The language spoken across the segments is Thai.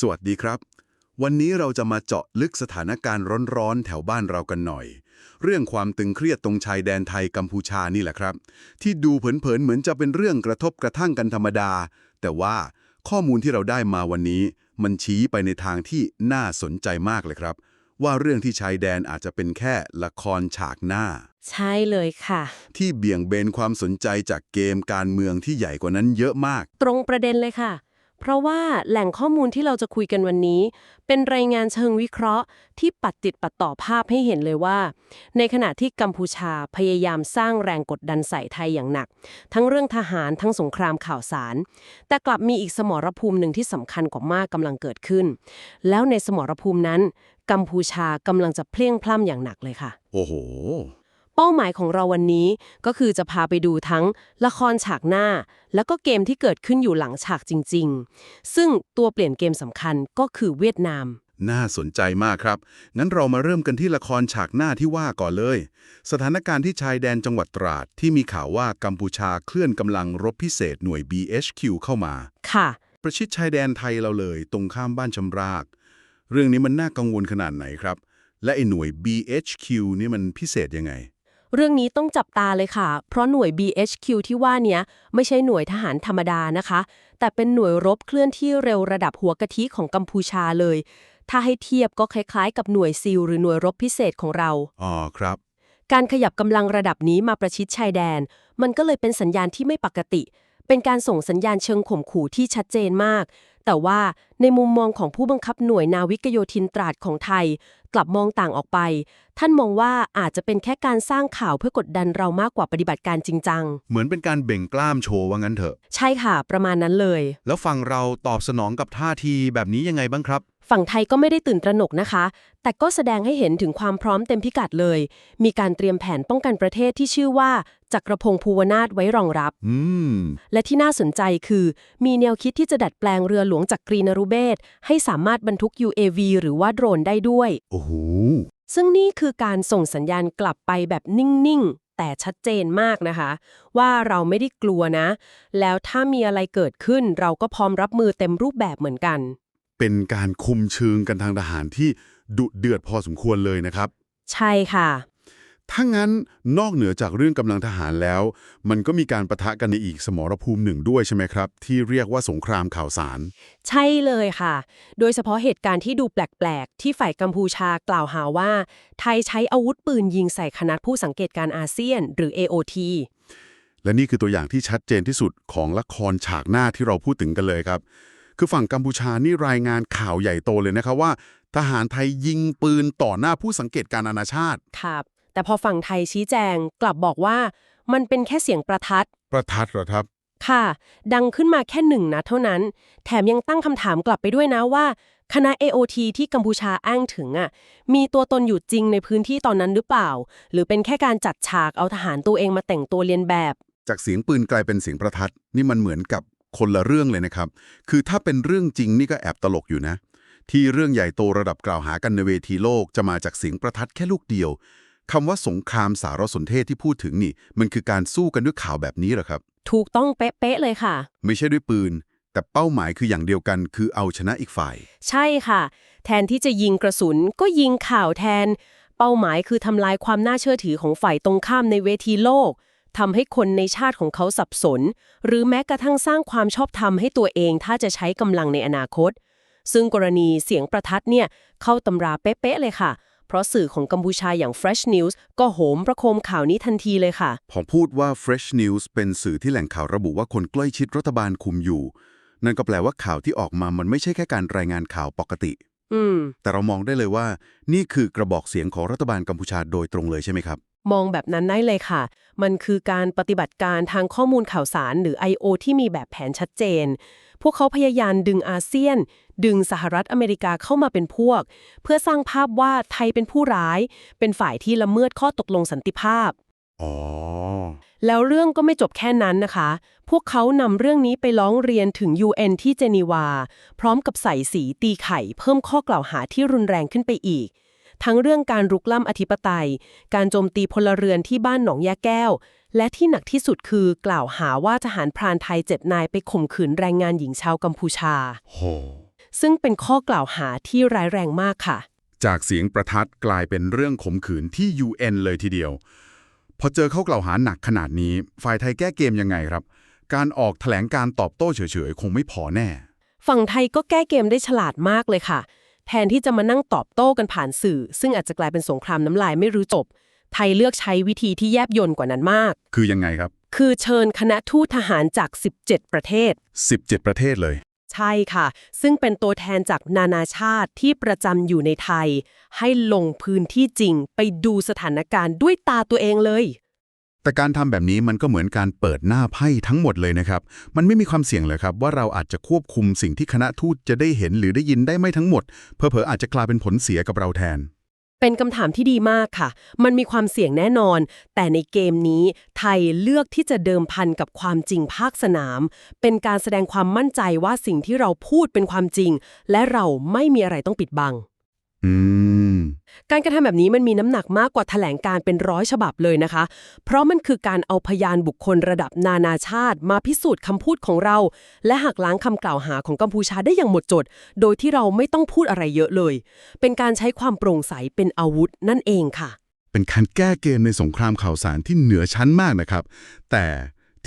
สวัสดีครับ วันนี้เราจะมาเจาะลึกสถานการณ์ร้อนๆ แถวบ้านเรากันหน่อย เรื่องความตึงเครียดตรงชายแดนไทยกัมพูชานี่แหละครับ ที่ดูเผินๆเหมือนจะเป็นเรื่องกระทบกระทั่งกันธรรมดา แต่ว่าข้อมูลที่เราได้มาวันนี้ มันชี้ไปในทางที่น่าสนใจมากเลยครับ ว่าเรื่องที่ชายแดนอาจจะเป็นแค่ละครฉากหน้า ใช่เลยค่ะ ที่เบี่ยงเบนความสนใจจากเกมการเมืองที่ใหญ่กว่านั้นเยอะมาก ตรงประเด็นเลยค่ะ เพราะว่าแหล่งข้อมูลที่เราจะคุยกันวันนี้ เป็นรายงานเชิงวิเคราะห์ที่ปัดติดปัดต่อภาพให้เห็นเลยว่า ในขณะที่กัมพูชาพยายามสร้างแรงกดดันใส่ไทยอย่างหนัก ทั้งเรื่องทหารทั้งสงครามข่าวสาร แต่กลับมีอีกสมรภูมิหนึ่งที่สำคัญกว่ามากกำลังเกิดขึ้น แล้วในสมรภูมินั้น กัมพูชากำลังจะเพลียงพล่ำอย่างหนักเลยค่ะ โอ้โห เป้าหมายของเราวันนี้ก็คือจะพาไปดูทั้งละครฉากหน้า แล้วก็เกมที่เกิดขึ้นอยู่หลังฉากจริง ๆ ซึ่งตัวเปลี่ยนเกมสำคัญก็คือเวียดนาม น่าสนใจมากครับ งั้นเรามาเริ่มกันที่ละครฉากหน้าที่ว่าก่อนเลย สถานการณ์ที่ชายแดนจังหวัดตราดที่มีข่าวว่ากัมพูชาเคลื่อนกำลังรบพิเศษหน่วย BHQ เข้ามา ค่ะ ประชิดชายแดนไทยเราเลย ตรงข้ามบ้านชำราก เรื่องนี้มันน่ากังวลขนาดไหนครับ และไอ้หน่วย BHQ นี่มันพิเศษยังไง เรื่องนี้ต้องจับตาเลยค่ะ เพราะหน่วย BHQ ที่ว่าเนี้ยไม่ใช่หน่วยทหารธรรมดานะคะ แต่เป็นหน่วยรบเคลื่อนที่เร็วระดับหัวกะทิของกัมพูชาเลย ถ้าให้เทียบก็คล้ายๆ กับหน่วยซิลหรือหน่วยรบพิเศษของเรา อ๋อครับ การขยับกำลังระดับนี้มาประชิดชายแดน มันก็เลยเป็นสัญญาณที่ไม่ปกติ เป็นการส่งสัญญาณเชิงข่มขู่ที่ชัดเจนมากแต่ว่าในมุมมองของผู้บังคับหน่วยนาวิกโยธินตราดของไทย กลับมองต่างออกไป ท่านมองว่าอาจจะเป็นแค่การสร้างข่าวเพื่อกดดันเรามากกว่าปฏิบัติการจริงจัง เหมือนเป็นการเบ่งกล้ามโชว์ว่างั้นเถอะ ใช่ค่ะ ประมาณนั้นเลย แล้วฝั่งเราตอบสนองกับท่าทีแบบนี้ยังไงบ้างครับ ฝั่งไทยก็ไม่ได้ตื่นตระหนกนะคะ แต่ก็แสดงให้เห็นถึงความพร้อมเต็มพิกัดเลย มีการเตรียมแผนป้องกันประเทศที่ชื่อว่าจักรพงศ์ภูวนาถไว้รองรับอืมและที่น่าสนใจคือ มีแนวคิดที่จะดัดแปลงเรือหลวงจากกรีนรุเบศให้สามารถบรรทุก UAV หรือว่าโดรนได้ด้วย โอ้โห ซึ่งนี่คือการส่งสัญญาณกลับไปแบบนิ่ง ๆ แต่ชัดเจนมากนะคะ ว่าเราไม่ได้กลัวนะ แล้วถ้ามีอะไรเกิดขึ้นเราก็พร้อมรับมือเต็มรูปแบบเหมือนกัน เป็นการคุมเชิงกันทางทหารที่ดุเดือดพอสมควรเลยนะครับ ใช่ค่ะถ้างั้นนอกเหนือจากเรื่องกำลังทหารแล้ว มันก็มีการประทะกันในอีกสมรภูมิหนึ่งด้วยใช่ไหมครับ ที่เรียกว่าสงครามข่าวสาร ใช่เลยค่ะ โดยเฉพาะเหตุการณ์ที่ดูแปลก ๆ ที่ฝ่ายกัมพูชากล่าวหาว่า ไทยใช้อาวุธปืนยิงใส่คณะผู้สังเกตการอาเซียน หรือ AOT และนี่คือตัวอย่างที่ชัดเจนที่สุดของละครฉากหน้าที่เราพูดถึงกันเลยครับ คือฝั่งกัมพูชานี่รายงานข่าวใหญ่โตเลยนะครับว่า ทหารไทยยิงปืนต่อหน้าผู้สังเกตการณ์นานาชาติ ครับ แต่พอฝั่งไทยชี้แจงกลับบอกว่า มันเป็นแค่เสียงประทัด ประทัดเหรอครับ ค่ะ ดังขึ้นมาแค่หนึ่งนัดเท่านั้น แถมยังตั้งคำถามกลับไปด้วยนะว่า คณะ AOT ที่กัมพูชาอ้างถึงอะ มีตัวตนอยู่จริงในพื้นที่ตอนนั้นหรือเปล่า หรือเป็นแค่การจัดฉากเอาทหารตัวเองมาแต่งตัวเลียนแบบ จากเสียงปืนกลายเป็นเสียงประทัด นี่มันเหมือนกับ คนละเรื่องเลยนะครับ คือถ้าเป็นเรื่องจริงนี่ก็แอบตลกอยู่นะ ที่เรื่องใหญ่โตระดับกล่าวหากันในเวทีโลกจะมาจากเสียงประทัดแค่ลูกเดียวคำว่าสงครามสารสนเทศที่พูดถึงนี่ มันคือการสู้กันด้วยข่าวแบบนี้เหรอครับ ถูกต้องเป๊ะๆเลยค่ะ ไม่ใช่ด้วยปืน แต่เป้าหมายคืออย่างเดียวกัน คือเอาชนะอีกฝ่าย ใช่ค่ะ แทนที่จะยิงกระสุนก็ยิงข่าวแทน เป้าหมายคือทำลายความน่าเชื่อถือของฝ่ายตรงข้ามในเวทีโลก ทำให้คนในชาติของเขาสับสน หรือแม้กระทั่งสร้างความชอบธรรมให้ตัวเองถ้าจะใช้กำลังในอนาคต ซึ่งกรณีเสียงประทัดเนี่ยเข้าตำราเป๊ะๆเลยค่ะ เพราะสื่อของกัมพูชาอย่าง Fresh News ก็โหมประโคมข่าวนี้ทันทีเลยค่ะ พอพูดว่า Fresh News เป็นสื่อที่แหล่งข่าวระบุว่าคนใกล้ชิดรัฐบาลคุมอยู่ นั่นก็แปลว่าข่าวที่ออกมามันไม่ใช่แค่การรายงานข่าวปกติอืมแต่เรามองได้เลยว่า นี่คือกระบอกเสียงของรัฐบาลกัมพูชาโดยตรงเลยใช่ไหมครับ มองแบบนั้นได้เลยค่ะ มันคือการปฏิบัติการทางข้อมูลข่าวสารหรือ I.O. ที่มีแบบแผนชัดเจน พวกเขาพยายามดึงอาเซียน ดึงสหรัฐอเมริกาเข้ามาเป็นพวก เพื่อสร้างภาพว่าไทยเป็นผู้ร้าย เป็นฝ่ายที่ละเมิดข้อตกลงสันติภาพอ๋อแล้วเรื่องก็ไม่จบแค่นั้นนะคะ พวกเขานำเรื่องนี้ไปร้องเรียนถึง UN ที่เจนีวา พร้อมกับใส่สีตีไข่ เพิ่มข้อกล่าวหาที่รุนแรงขึ้นไปอีก ทั้งเรื่องการรุกล้ำอธิปไตย การโจมตีพลเรือนที่บ้านหนองยาแก้ว และที่หนักที่สุดคือกล่าวหาว่าทหารพรานไทยเจ็ดนายไปข่มขืนแรงงานหญิงชาวกัมพูชาโหซึ่งเป็นข้อกล่าวหาที่ร้ายแรงมากค่ะ จากเสียงประทัดกลายเป็นเรื่องขมขืนที่ UN เลยทีเดียว พอเจอเข้ากล่าวหาหนักขนาดนี้ ฝ่ายไทยแก้เกมยังไงครับ การออกแถลงการตอบโต้เฉยๆ คงไม่พอแน่ ฝั่งไทยก็แก้เกมได้ฉลาดมากเลยค่ะ แทนที่จะมานั่งตอบโต้กันผ่านสื่อ ซึ่งอาจจะกลายเป็นสงครามน้ำลายไม่รู้จบ ไทยเลือกใช้วิธีที่แยบยลกว่านั้นมาก คือยังไงครับ คือเชิญคณะทูตทหารจาก 17 ประเทศ 17 ประเทศเลย ใช่ค่ะ ซึ่งเป็นตัวแทนจากนานาชาติที่ประจำอยู่ในไทย ให้ลงพื้นที่จริงไปดูสถานการณ์ด้วยตาตัวเองเลย แต่การทำแบบนี้มันก็เหมือนการเปิดหน้าไพ่ทั้งหมดเลยนะครับ มันไม่มีความเสี่ยงเลยครับ ว่าเราอาจจะควบคุมสิ่งที่คณะทูตจะได้เห็นหรือได้ยินได้ไม่ทั้งหมด เพอเพออาจจะกลายเป็นผลเสียกับเราแทน เป็นคำถามที่ดีมากค่ะ มันมีความเสี่ยงแน่นอน แต่ในเกมนี้ ไทยเลือกที่จะเดิมพันกับความจริงภาคสนาม เป็นการแสดงความมั่นใจว่าสิ่งที่เราพูดเป็นความจริง และเราไม่มีอะไรต้องปิดบัง อืม การกระทำแบบนี้มันมีน้ำหนักมากกว่าแถลงการเป็นร้อยฉบับเลยนะคะ เพราะมันคือการเอาพยานบุคคลระดับนานาชาติ มาพิสูจน์คำพูดของเรา และหักล้างคำกล่าวหาของกัมพูชาได้อย่างหมดจด โดยที่เราไม่ต้องพูดอะไรเยอะเลย เป็นการใช้ความโปร่งใสเป็นอาวุธนั่นเองค่ะ เป็นการแก้เกมในสงครามข่าวสารที่เหนือชั้นมากนะครับ แต่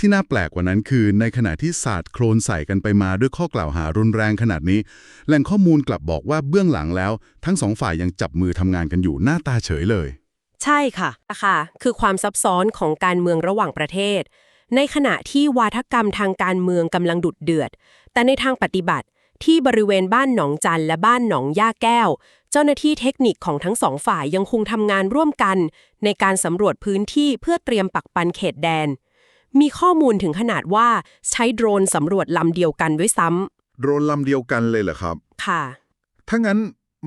ที่น่าแปลกกว่านั้นคือ ในขณะที่ศาสตร์โคลนใส่กันไปมาด้วยข้อกล่าวหารุนแรงขนาดนี้ แหล่งข้อมูลกลับบอกว่าเบื้องหลังแล้ว ทั้งสองฝ่ายยังจับมือทำงานกันอยู่หน้าตาเฉยเลย ใช่ค่ะค่ะ คือความซับซ้อนของการเมืองระหว่างประเทศ ในขณะที่วาทกรรมทางการเมืองกำลังดุดเดือด แต่ในทางปฏิบัติที่บริเวณบ้านหนองจันและบ้านหนองย่าแก้ว เจ้าหน้าที่เทคนิคของทั้งสองฝ่ายยังคงทำงานร่วมกัน ในการสำรวจพื้นที่เพื่อเตรียมปักปันเขตแดน มีข้อมูลถึงขนาดว่าใช้โดรนสำรวจลำเดียวกันด้วยซ้โดรนลำเดียวกันเลยเหรอครับำค่ะ ถ้างั้น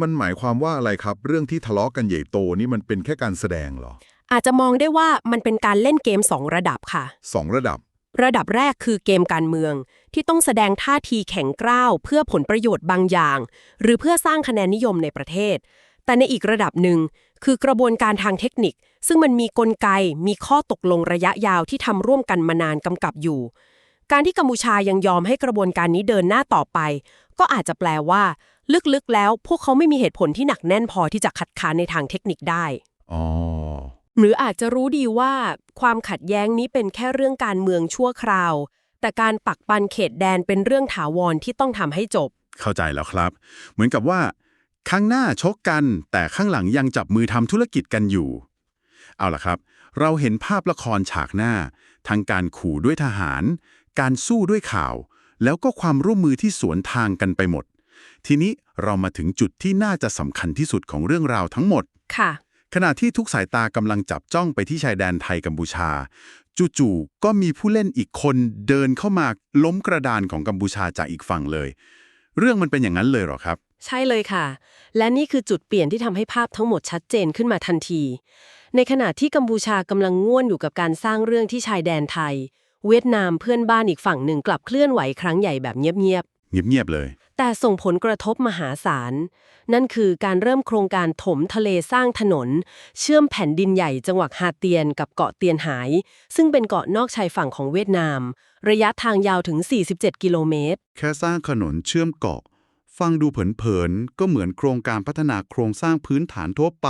มันหมายความว่าอะไรครับ เรื่องที่ทะเลาะกันใหญ่โตนี่มันเป็นแค่การแสดงเหรอ อาจจะมองได้ว่ามันเป็นการเล่นเกมสองระดับค่ะ สองระดับ ระดับแรกคือเกมการเมือง ที่ต้องแสดงท่าทีแข็งกร้าว เพื่อผลประโยชน์บางอย่าง หรือเพื่อสร้างคะแนนนิยมในประเทศ แต่ในอีกระดับหนึ่งคือกระบวนการทางเทคนิค ซึ่งมันมีกลไกมีข้อตกลงระยะยาวที่ทำร่วมกันมานานกำกับอยู่ การที่กัมพูชายังยอมให้กระบวนการนี้เดินหน้าต่อไป ก็อาจจะแปลว่า ลึกๆแล้ว พวกเขาไม่มีเหตุผลที่หนักแน่นพอที่จะคัดค้านในทางเทคนิคได้อ๋อหรืออาจจะรู้ดีว่า ความขัดแย้งนี้เป็นแค่เรื่องการเมืองชั่วคราว แต่การปักปันเขตแดนเป็นเรื่องถาวรที่ต้องทำให้จบ เข้าใจแล้วครับ เหมือนกับว่า ข้างหน้าชกกัน แต่ข้างหลังยังจับมือทำธุรกิจกันอยู่ เอาล่ะครับ เราเห็นภาพละครฉากหน้า ทั้งการขู่ด้วยทหาร การสู้ด้วยข่าว แล้วก็ความร่วมมือที่สวนทางกันไปหมด ทีนี้เรามาถึงจุดที่น่าจะสำคัญที่สุดของเรื่องราวทั้งหมด ค่ะ ขณะที่ทุกสายตากำลังจับจ้องไปที่ชายแดนไทยกัมพูชา จู่ๆก็มีผู้เล่นอีกคนเดินเข้ามาล้มกระดานของกัมพูชาจากอีกฝั่งเลย เรื่องมันเป็นอย่างนั้นเลยเหรอครับ ใช่เลยค่ะ และนี่คือจุดเปลี่ยนที่ทำให้ภาพทั้งหมดชัดเจนขึ้นมาทันที ในขณะที่กัมพูชากำลังง่วนอยู่กับการสร้างเรื่องที่ชายแดนไทย เวียดนามเพื่อนบ้านอีกฝั่งหนึ่งกลับเคลื่อนไหวครั้งใหญ่แบบเงียบเงียบๆเลยๆแต่ส่งผลกระทบมหาศาล นั่นคือการเริ่มโครงการถมทะเลสร้างถนน เชื่อมแผ่นดินใหญ่จังหวัดฮาเตียนกับเกาะเตียนหาย ซึ่งเป็นเกาะนอกชายฝั่งของเวียดนาม ระยะทางยาวถึง 47 กิโลเมตร แค่สร้างถนนเชื่อมเกาะ ฟังดูเผินๆ ก็เหมือนโครงการพัฒนาโครงสร้างพื้นฐานทั่วไป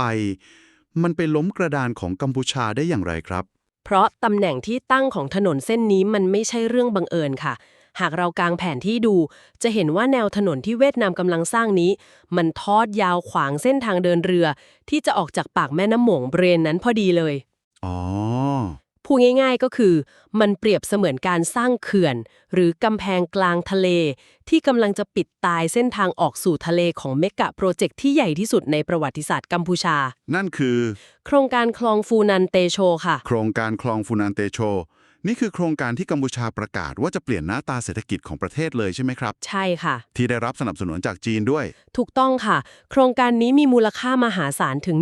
มันไปล้มกระดานของกัมพูชาได้อย่างไรครับ เพราะตำแหน่งที่ตั้งของถนนเส้นนี้มันไม่ใช่เรื่องบังเอิญค่ะ หากเรากางแผนที่ดู จะเห็นว่าแนวถนนที่เวียดนามกำลังสร้างนี้ มันทอดยาวขวางเส้นทางเดินเรือ ที่จะออกจากปากแม่น้ำหมงเบรนนั้นพอดีเลย อ๋อ พูดง่ายๆก็คือ มันเปรียบเสมือนการสร้างเขื่อน หรือกำแพงกลางทะเล ที่กำลังจะปิดตายเส้นทางออกสู่ทะเลของเมกะโปรเจกต์ที่ใหญ่ที่สุดในประวัติศาสตร์กัมพูชา นั่นคือ โครงการคลองฟูนันเตโชค่ะ โครงการคลองฟูนานเตโช นี่คือโครงการที่กัมพูชาประกาศว่าจะเปลี่ยนหน้าตาเศรษฐกิจของประเทศเลยใช่ไหมครับ ใช่ค่ะ ที่ได้รับสนับสนุนจากจีนด้วย ถูกต้องค่ะ โครงการนี้มีมูลค่ามหาศาลถึง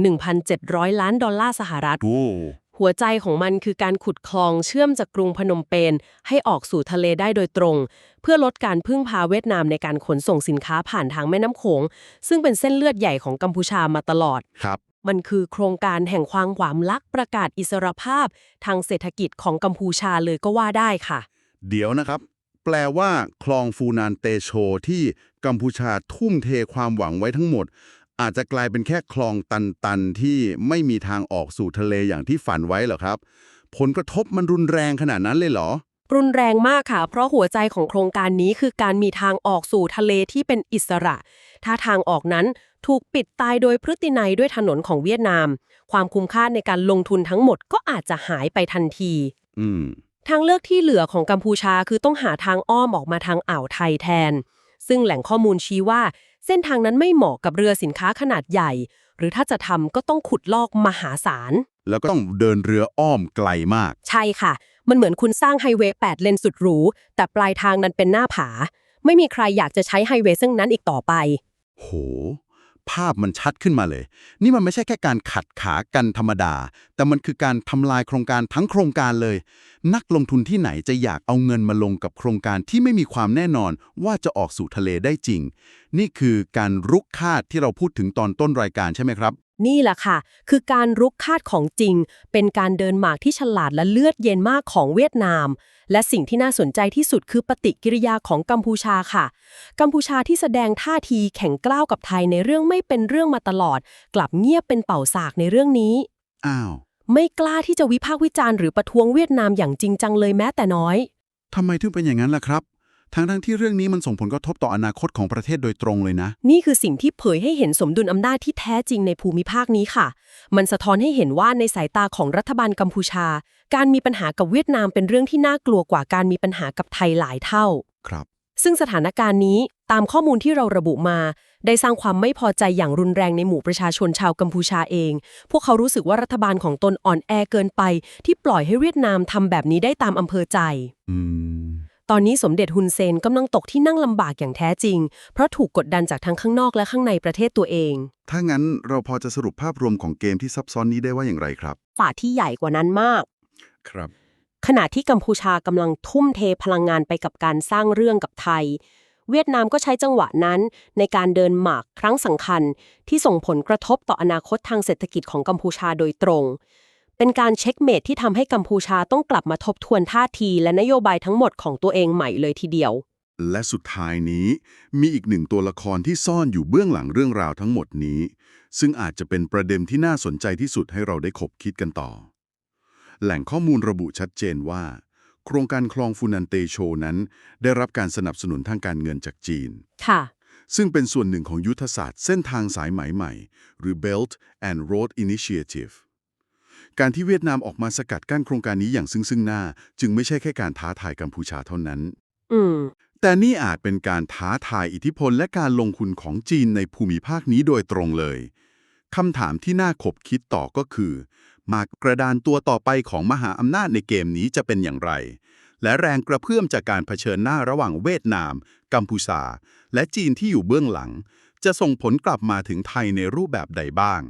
1,700 ล้านดอลลาร์สหรัฐ โอ้ หัวใจของมันคือการขุดคลองเชื่อมจากกรุงพนมเปญให้ออกสู่ทะเลได้โดยตรง เพื่อลดการพึ่งพาเวียดนามในการขนส่งสินค้าผ่านทางแม่น้ำโขง ซึ่งเป็นเส้นเลือดใหญ่ของกัมพูชามาตลอด ครับ มันคือโครงการแห่งความหวามลักประกาศอิสรภาพ ทางเศรษฐกิจของกัมพูชาเลยก็ว่าได้ค่ะ เดี๋ยวนะครับ แปลว่า คลองฟูนานเตโชที่กัมพูชาทุ่มเทความหวังไว้ทั้งหมด อาจจะกลายเป็นแค่คลองตันๆ ที่ไม่มีทางออกสู่ทะเลอย่างที่ฝันไว้เหรอครับ ผลกระทบมันรุนแรงขนาดนั้นเลยเหรอ รุนแรงมากค่ะ เพราะหัวใจของโครงการนี้คือการมีทางออกสู่ทะเลที่เป็นอิสระ ถ้าทางออกนั้นถูกปิดตายโดยพฤตินัยด้วยถนนของเวียดนาม ความคุ้มค่าในการลงทุนทั้งหมดก็อาจจะหายไปทันที อืม ทางเลือกที่เหลือของกัมพูชาคือต้องหาทางอ้อมออกมาทางอ่าวไทยแทน ซึ่งแหล่งข้อมูลชี้ว่า เส้นทางนั้นไม่เหมาะกับเรือสินค้าขนาดใหญ่ หรือถ้าจะทำก็ต้องขุดลอกมหาศาล แล้วก็ต้องเดินเรืออ้อมไกลมาก ใช่ค่ะ มันเหมือนคุณสร้างไฮเวย์8เลนสุดหรู แต่ปลายทางนั้นเป็นหน้าผา ไม่มีใครอยากจะใช้ไฮเวย์ซึ่งนั้นอีกต่อไป โห ภาพมันชัดขึ้นมาเลย นี่มันไม่ใช่แค่การขัดขากันธรรมดา แต่มันคือการทำลายโครงการทั้งโครงการเลย นักลงทุนที่ไหนจะอยากเอาเงินมาลงกับโครงการที่ไม่มีความแน่นอนว่าจะออกสู่ทะเลได้จริง นี่คือการรุกคาดที่เราพูดถึงตอนต้นรายการใช่ไหมครับ นี่แหละค่ะ คือการรุกคาดของจริง เป็นการเดินหมากที่ฉลาดและเลือดเย็นมากของเวียดนาม และสิ่งที่น่าสนใจที่สุดคือปฏิกิริยาของกัมพูชาค่ะ กัมพูชาที่แสดงท่าทีแข็งกล้าวกับไทยในเรื่องไม่เป็นเรื่องมาตลอด กลับเงียบเป็นเป่าสากในเรื่องนี้ อ้าว ไม่กล้าที่จะวิพากษ์วิจารณ์หรือประท้วงเวียดนามอย่างจริงจังเลยแม้แต่น้อยทำไมถึงเป็นอย่างนั้นล่ะครับ ทั้งทั้งๆที่เรื่องนี้มันส่งผลกระทบต่ออนาคตของประเทศโดยตรงเลยนะ นี่คือสิ่งที่เผยให้เห็นสมดุลอำนาจที่แท้จริงในภูมิภาคนี้ค่ะ มันสะท้อนให้เห็นว่าในสายตาของรัฐบาลกัมพูชา การมีปัญหากับเวียดนามเป็นเรื่องที่น่ากลัวกว่าการมีปัญหากับไทยหลายเท่า ครับ ซึ่งสถานการณ์นี้ตามข้อมูลที่เราระบุมา ได้สร้างความไม่พอใจอย่างรุนแรงในหมู่ประชาชนชาวกัมพูชาเอง พวกเขารู้สึกว่ารัฐบาลของตนอ่อนแอเกินไป ที่ปล่อยให้เวียดนามทำแบบนี้ได้ตามอำเภอใจ อืม ตอนนี้สมเด็จฮุนเซนกำลังตกที่นั่งลำบากอย่างแท้จริง เพราะถูกกดดันจากทั้งข้างนอกและข้างในประเทศตัวเอง ถ้างั้นเราพอจะสรุปภาพรวมของเกมที่ซับซ้อนนี้ได้ว่าอย่างไรครับ ฝ่าที่ใหญ่กว่านั้นมาก ครับ ขณะที่กัมพูชากำลังทุ่มเทพลังงานไปกับการสร้างเรื่องกับไทย เวียดนามก็ใช้จังหวะนั้น ในการเดินหมากครั้งสำคัญ ที่ส่งผลกระทบต่ออนาคตทางเศรษฐกิจของกัมพูชาโดยตรง เป็นการเช็คเมทที่ทำให้กัมพูชาต้องกลับมาทบทวนท่าทีและนโยบายทั้งหมดของตัวเองใหม่เลยทีเดียว และสุดท้ายนี้มีอีกหนึ่งตัวละครที่ซ่อนอยู่เบื้องหลังเรื่องราวทั้งหมดนี้ ซึ่งอาจจะเป็นประเด็นที่น่าสนใจที่สุดให้เราได้คบคิดกันต่อ แหล่งข้อมูลระบุชัดเจนว่า โครงการคลองฟูนันเตโชนั้น ได้รับการสนับสนุนทางการเงินจากจีน ค่ะซึ่งเป็นส่วนหนึ่งของยุทธศาสตร์เส้นทางสายไหมใหม่ หรือ Belt and Road Initiative การที่เวียดนามออกมาสกัดกั้นโครงการนี้อย่างซึ่งซึ่งหน้า จึงไม่ใช่แค่การท้าทายกัมพูชาเท่านั้น อืม แต่นี่อาจเป็นการท้าทายอิทธิพลและการลงทุนของจีนในภูมิภาคนี้โดยตรงเลยคำถามที่น่าขบคิดต่อก็คือ มากกระดานตัวต่อไปของมหาอำนาจในเกมนี้จะเป็นอย่างไร และแรงกระเพื่อมจากการเผชิญหน้าระหว่างเวียดนาม กัมพูชา และจีนที่อยู่เบื้องหลัง จะส่งผลกลับมาถึงไทยในรูปแบบใดบ้าง